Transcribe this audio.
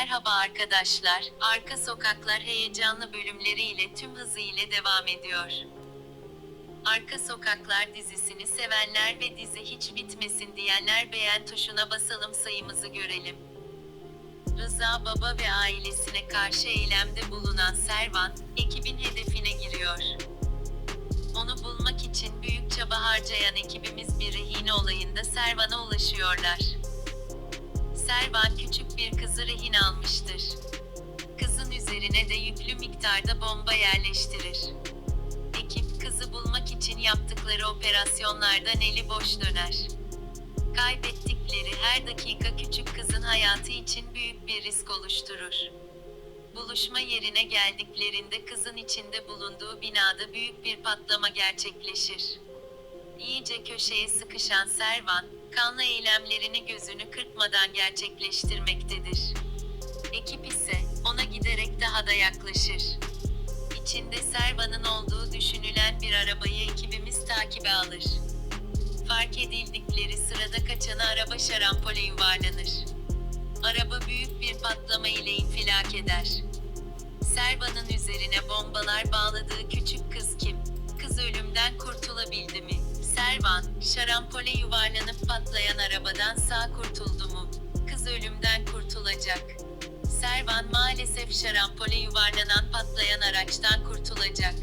Merhaba arkadaşlar, Arka Sokaklar heyecanlı bölümleriyle tüm hızıyla devam ediyor. Arka Sokaklar dizisini sevenler ve dizi hiç bitmesin diyenler beğen tuşuna basalım sayımızı görelim. Rıza Baba ve ailesine karşı eylemde bulunan Servan, ekibin hedefine giriyor. Onu bulmak için büyük çaba harcayan ekibimiz bir rehin olayında Servan'a ulaşıyorlar. Servan küçük bir kızı rehin almıştır. Kızın üzerine de yüklü miktarda bomba yerleştirir. Ekip kızı bulmak için yaptıkları operasyonlardan eli boş döner. Kaybettikleri her dakika küçük kızın hayatı için büyük bir risk oluşturur. Buluşma yerine geldiklerinde kızın içinde bulunduğu binada büyük bir patlama gerçekleşir. İyice köşeye sıkışan Servan, kanlı eylemlerini gözünü kırpmadan gerçekleştirmektedir. Ekip ise ona giderek daha da yaklaşır. İçinde Servan'ın olduğu düşünülen bir arabayı ekibimiz takibe alır. Fark edildikleri sırada kaçan araba şarampole yuvarlanır. Araba büyük bir patlama ile infilak eder. Servan'ın üzerine bombalar bağladığı küçük kız kim? Kız ölümden kurtulabildi mi? Servan, şarampole yuvarlanıp patlayan arabadan sağ kurtuldu mu? Kız ölümden kurtulacak. Servan maalesef şarampole yuvarlanan patlayan araçtan kurtulacak.